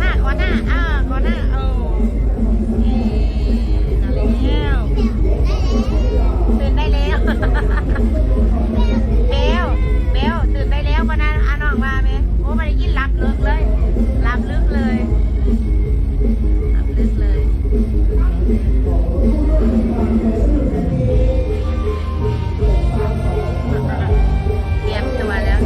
หน้าขอหน้าอ่าขอหน้าโอ้วตื่นได้แล้วเบลเบลตื่นได้แล้ววันนั้นอาน้องมาไหมโอ้มันยิ่งหลับลึกเลยหลับลึกเลยหลับลึกเลยเตรียมตัวแล้ว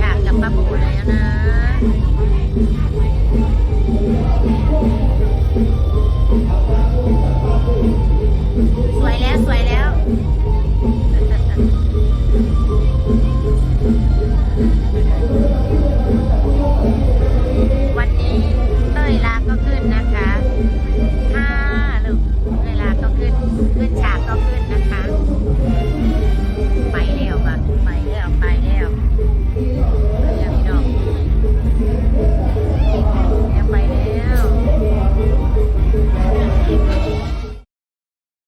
ฉากจากป้าปูแล้นะสวยแล้วสวย